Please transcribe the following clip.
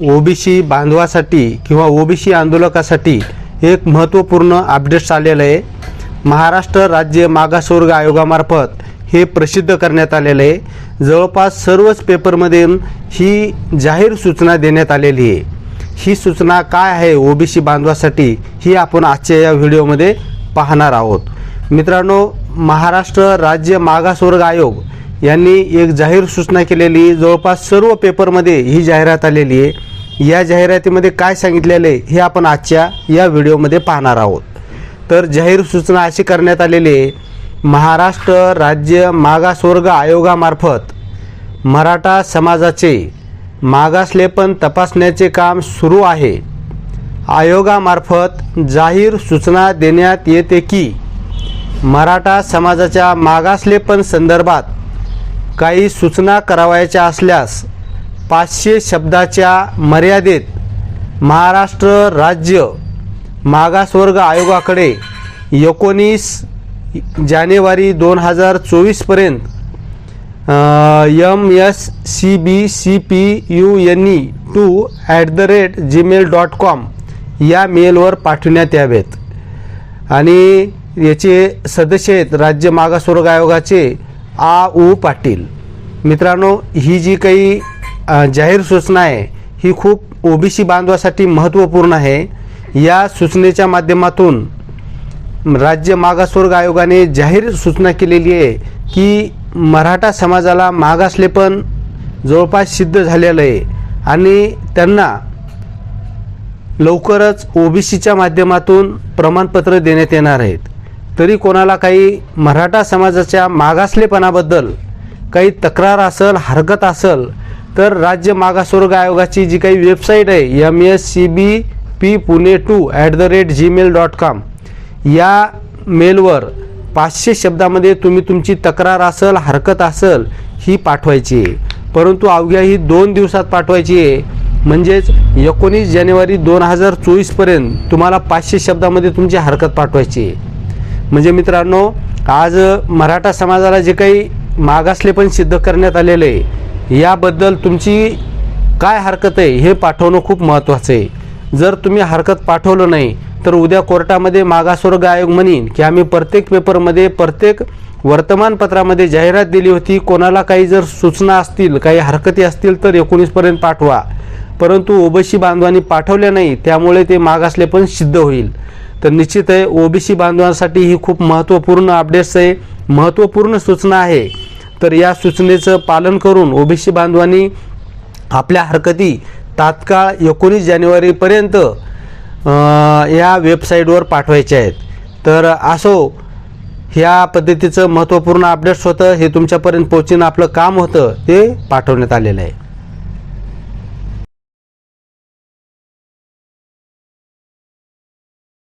OBC बांधवासाठी किंवा OBC आंदोलकासाठी एक महत्त्वपूर्ण अपडेट्स आलेलं आहे. महाराष्ट्र राज्य मागासवर्ग आयोगामार्फत हे प्रसिद्ध करण्यात आलेलं आहे. जवळपास सर्वच पेपरमध्ये ही जाहीर सूचना देण्यात आलेली आहे. ही सूचना काय आहे ओबीसी बांधवासाठी ही आपण आजच्या या व्हिडिओमध्ये पाहणार आहोत. मित्रांनो महाराष्ट्र राज्य मागासवर्ग आयोग यांनी एक जाहीर सूचना केलेली जवळपास सर्व पेपरमध्ये ही जाहिरात आलेली आहे. या जाहिरातीमध्ये काय सांगितलेलं आहे हे आपण आजच्या या व्हिडिओमध्ये पाहणार आहोत. तर जाहीर सूचना अशी करण्यात आलेली आहे महाराष्ट्र राज्य मागासवर्ग आयोगामार्फत मराठा समाजाचे मागासलेपण तपासण्याचे काम सुरू आहे. आयोगामार्फत जाहीर सूचना देण्यात येते की मराठा समाजाच्या मागासलेपण संदर्भात काही सूचना करावयाच्या असल्यास पाचशे शब्दाच्या मर्यादेत महाराष्ट्र राज्य मागासवर्ग आयोगाकडे एकोणीस जानेवारी दोन हजार चोवीसपर्यंत M S C B C P U N E two at the rate Gmail dot com या मेलवर पाठविण्यात यावेत. आणि याचे सदस्य आहेत राज्य मागासवर्ग आयोगाचे आ ऊ पाटील. मित्रांनो ही जी काही जाहीर सूचना आहे. ही खूप ओबीसी बांधवासाठी महत्त्वपूर्ण आहे. या सूचनेच्या माध्यमातून राज्य मागासवर्ग आयोगाने जाहीर सूचना केलेली आहे की मराठा समाजाला मागासलेपण जवळपास सिद्ध झालेलं आहे. आणि त्यांना लवकरच ओबीसीच्या माध्यमातून प्रमाणपत्र देण्यात येणार आहेत. तरी कोणाला काही मराठा समाजाच्या मागासलेपणाबद्दल काही तक्रार असेल हरकत असेल तर राज्य मागासवर्ग आयोगाची जी काही वेबसाईट आहे M S C B P Pune two at the rate Gmail dot com या मेलवर पाचशे शब्दामध्ये तुम्ही तुमची तक्रार असेल हरकत असेल ही पाठवायची आहे. परंतु अवघ्या ही दोन दिवसात पाठवायची आहे. म्हणजेच एकोणीस जानेवारी दोन हजार चोवीसपर्यंत तुम्हाला पाचशे शब्दामध्ये तुमची हरकत पाठवायची आहे. म्हणजे मित्रांनो आज मराठा समाजाला जे काही मागासले पण सिद्ध करण्यात आलेलं आहे याबद्दल तुमची काय हरकत आहे हे पाठवणं खूप महत्त्वाचं आहे. जर तुम्ही हरकत पाठवलं नाही तर उद्या कोर्टामध्ये मागासवर्ग आयोग म्हणीन की आम्ही प्रत्येक पेपरमध्ये प्रत्येक वर्तमानपत्रामध्ये जाहिरात दिली होती कोणाला काही जर सूचना असतील काही हरकती असतील तर एकोणीसपर्यंत पाठवा. परंतु ओबीसी बांधवांनी पाठवल्या नाही त्यामुळे ते मागासले पण सिद्ध होईल. तर निश्चित आहे ओबीसी बांधवांसाठी ही खूप महत्त्वपूर्ण अपडेट्स आहे महत्त्वपूर्ण सूचना आहे. तर या सूचनेचं पालन करून ओबीसी बांधवांनी आपल्या हरकती तात्काळ एकोणीस जानेवारीपर्यंत या वेबसाईटवर पाठवायच्या आहेत. तर असो ह्या पद्धतीचं महत्त्वपूर्ण अपडेट्स होतं हे तुमच्यापर्यंत पोहोचणं आपलं काम होतं ते पाठवण्यात आलेलं आहे.